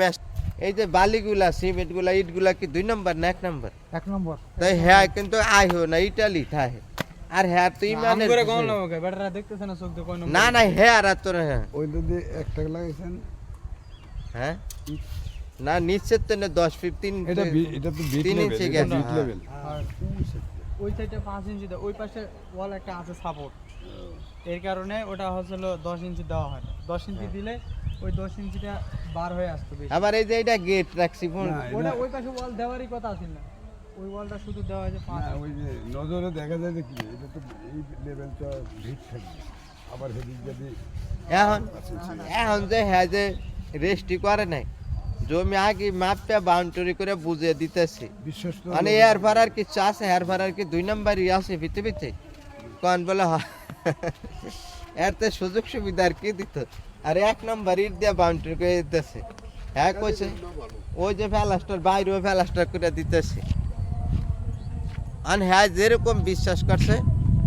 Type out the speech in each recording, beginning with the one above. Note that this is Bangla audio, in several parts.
Best. এই যে বালিগুলা সিমেন্টগুলা ইটগুলা কি দুই নম্বর না এক নম্বর? এক নম্বর। তাই হ্যাঁ কিন্তু আই হো না ইটালি থাকে আর হ্যাঁ তুই মানে করে কোন লোক বেটারা দেখতেছে না চোখ কোন না না হ্যাঁ আর তোর হ্যাঁ ওই যদি এক টাকা লাগাইছেন। হ্যাঁ? না নিশ্চিত তো না দশ ফিফটিন এটা এটা তো বিট তিন লেভেল ইঞ্চি এটা বিট হ্যাঁ। লেভেল আর ওই সাইডে পাঁচ ইঞ্চি দেয় ওই পাশে ওয়াল একটা আছে সাপোর্ট এর কারণে ওটা হচ্ছিল দশ ইঞ্চি দেওয়া হয় না। দশ ইঞ্চি দিলে ওই দশ ইঞ্চিটা বার হয়ে আসতো বেশি। আবার এই যে এটা গেট রাখছি ফোন ওটা ওই পাশে ওয়াল দেওয়ারই কথা আছিল না। ওই ওয়ালটা শুধু দেওয়া হয়েছে পাঁচ ওই যে নজরে দেখা যায় যে কি এটা তো এই লেভেলটা ভিট থাকবে। আবার সেদিক যদি এখন এখন যে হ্যাঁ যে রেস্টি করে নাই জমি আগে মাপে বাউন্ডারি করে বুঝিয়ে দিতেছে। মানে এর ভাড়ার কিছু আছে এর ভাড়ার কি দুই নম্বরই আছে পৃথিবীতে? কোন বলে এর তো সুযোগ সুবিধা আর কি দিত? আর এক নম্বর ইট দিয়ে বাউন্ডারি করে দিতেছে হ্যাঁ কইছে ওই যে ফেলাস্টার বাইরে ওই ফেলাস্টার করে দিতেছে আর হ্যাঁ যেরকম বিশ্বাস করছে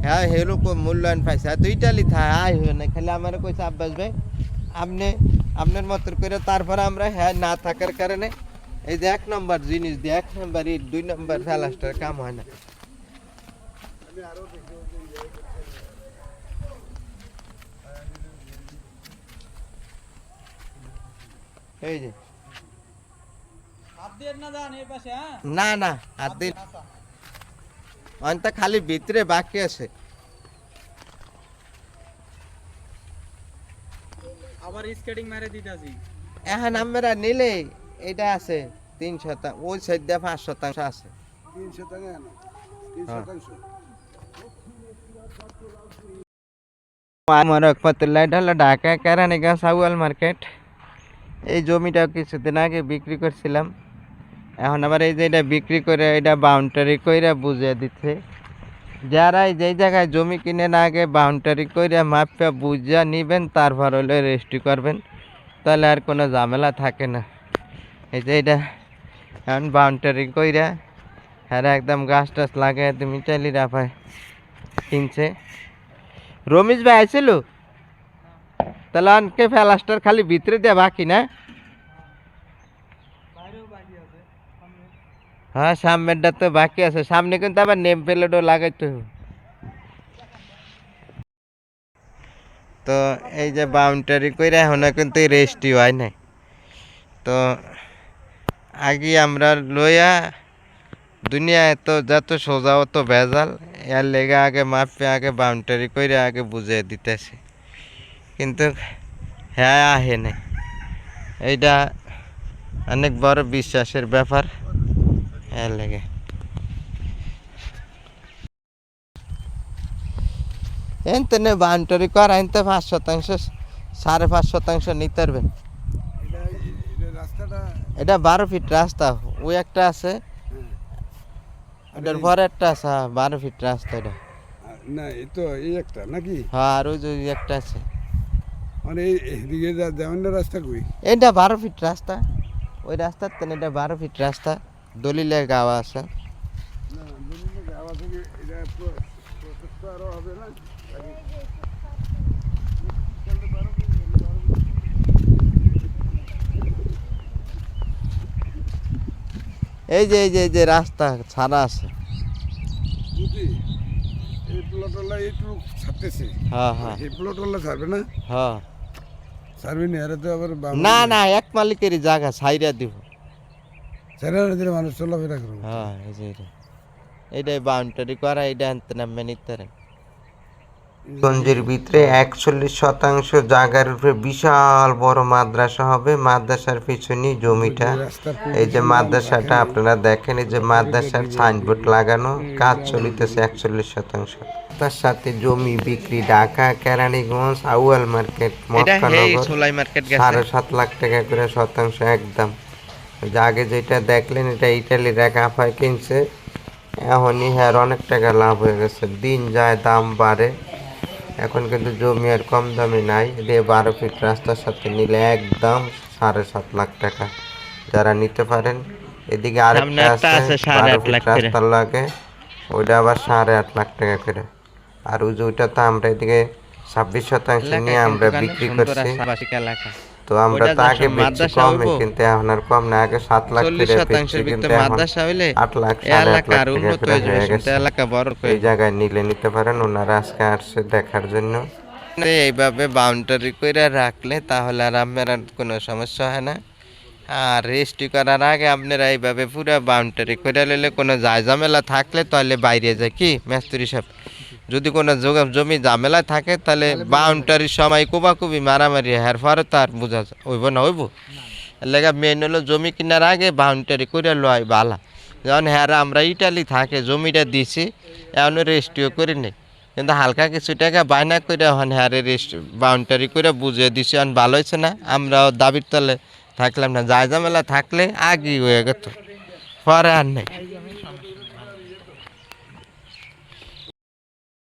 হ্যাঁ সেরকম মূল্যায়ন পাইছে আর দুইটা লিথা আয় হয়ে না খালি আমার কইছে আব্বাস ভাই আপনি আপনার মতো করে তারপরে আমরা হ্যাঁ না থাকার কারণে এই যে এক নম্বর জিনিস দিয়ে এক নম্বর ইট দুই নম্বর ফেলাস্টার কাম হয় না এই যে। হাত দিয়ে না যান এই পাশে হ্যাঁ? না না আর দিন। অন্ত খালি ভিতরে বাকি আছে। আবার স্কেটিং মেরে দিতেছি। এখন আমরা নিলে এটা আছে তিন শতাংশ ওই সাইড দিয়ে পাঁচ শতাংশ আছে। তিন শতাংশ না তিন হ্যাঁ। শতাংশ। আমার রকমতুল্লাহ এটা হলো ঢাকা কেরানীগঞ্জ সাউয়াল মার্কেট। এই জমিটা কিছুদিন আগে বিক্রি করছিলাম। এখন আবার এই যে এটা বিক্রি করে এটা বাউন্ডারি কইরা বুঝিয়ে দিচ্ছে। যারা এই যে জায়গায় জমি কিনেন আগে বাউন্ডারি কইরা মাপা বুঝিয়া নিবেন, তারপর হলে রেজিস্ট্রি করবেন। তাহলে আর কোনো ঝামেলা থাকে না। এই যে এটা এখন বাউন্ডারি কইরা হ্যাঁ একদম গাছ টাছ লাগাই তুমি চাইলি রাফায় কিনছে। রমেশ ভাই আইছিল? তাহলে অনকে ফেলাস্টার খালি ভিতরে দেয়া বাকি না বাইরেও বাকি আছে সামনে। হ্যাঁ সামনেরটা তো বাকি আছে সামনে কিন্তু আবার নেম প্লেটও লাগাইতে হবে তো এই যে বাউন্ডারি করে এখনও কিন্তু রেস্টি হয় নাই তো আগে আমরা লইয়া দুনিয়ায় তো যত সোজা অত ভেজাল এর লেগে আগে মাপে আগে বাউন্ডারি করে আগে বুঝিয়ে দিতেছে কিন্তু হ্যাঁ আহে নাই এইটা অনেক বড় বিশ্বাসের ব্যাপার। এর লেগে। এনতে নে বাউন্ডারি করা এনতে পাঁচ শতাংশ সাড়ে পাঁচ শতাংশ নিতে পারবেন এটা বারো ফিট রাস্তা ওই একটা আছে। ওটার পরে একটা আছে হ্যাঁ, বারো ফিট রাস্তা এটা। না এই তো এই একটা নাকি? হ্যাঁ আর ওই যে একটা আছে। মানে এই এদিকে যা যেমন রাস্তা কই? এটা বারো ফিট রাস্তা। ওই রাস্তার তো এটা বারো ফিট রাস্তা। দলিলের গাওয়া না এই যে এই যে এই যে রাস্তা ছাড়া আছে। এই প্লটওয়ালা এইটুকু ছাড়তেছে। হ্যাঁ হ্যাঁ। এই প্লটওয়ালা ছাড়বে না? হ্যাঁ। ছাড়বে না তো আবার না না এক মালিকেরই জায়গা সাইরা দিব। ছেড়ে দিলে মানুষ চলাফেরা করবে। হ্যাঁ এই যে এটাই এইটাই বাউন্ডারি করা এটা আনতে নামবে নিতে গঞ্জের ভিতরে একচল্লিশ শতাংশ জায়গার উপরে বিশাল বড় মাদ্রাসা হবে। মাদ্রাসার পিছনে জমিটা। এই যে মাদ্রাসাটা আপনারা দেখেন এই যে মাদ্রাসার সাইনবোর্ড লাগানো কাজ চলিতেছে একচল্লিশ শতাংশ। তার সাথে জমি বিক্রি ঢাকা কেরানীগঞ্জ আউয়াল মার্কেট মক্কানগর সাড়ে সাত লাখ টাকা করে শতাংশ একদম। আগে যেটা দেখলেন এটা ইটালির এক আফায় কিনছে। এখনই হ্যাঁ অনেক টাকা লাভ হয়ে গেছে। দিন যায় দাম বাড়ে। এখন কিন্তু জমি আর কম দামি নাই। দিয়ে বারো ফিট রাস্তার সাথে নিলে একদম সাড়ে সাত লাখ টাকা। যারা নিতে পারেন এদিকে আরেকটা আছে বারো ফিট রাস্তার লাগে। ওইটা আবার সাড়ে আট লাখ টাকা করে। আর ওই যে ওইটা তো আমরা এদিকে ছাব্বিশ শতাংশ নিয়ে আমরা বিক্রি করছি। তো আমরা ওইটা তো আগে যখন বেচছি কমে কিন্তু এখন আর কম না আগে সাত লাখ করে শতাংশের কিন্তু ভিতরে মাদ্রাসা হইলে আট লাখ সাড়ে আট লাখ টাকা হয়ে গেছে। এলাকা বড় এই জায়গায় নিলে নিতে পারেন ওনারা আজকে আসছে দেখার জন্য। এইভাবে বাউন্ডারি করে রাখলে তাহলে আর আপনার কোনো সমস্যা হয় না। আর রেজিস্ট্রি করার আগে আপনারা এইভাবে পুরো বাউন্ডারি করে নিলে কোনো যায় ঝামেলা থাকলে তাহলে বাইরে যায় কি? মেস্তুরি সাহেব? যদি কোনো জমি ঝামেলা থাকে তাহলে বাউন্ডারির সময় কোবাকুবি মারামারি হ্যার পরে তার বোঝা হইব না হইব? লেগা মেন হলো জমি কেনার আগে বাউন্ডারি করে লয় বালা। যেমন হ্যাঁ আমরা ইটালি থাকে জমিটা দিছি এমন রেজিস্ট্রিও করে নেই। কিন্তু হালকা কিছু টাকা বায়না করে হন হ্যাঁ রেস্ট বাউন্ডারি করে বুঝিয়ে দিছি অন ভালো হয়েছে না। আমরাও দাবির তলে থাকলাম না। যায় ঝামেলা থাকলে আগে হয়ে গেত। পরে আর নেই।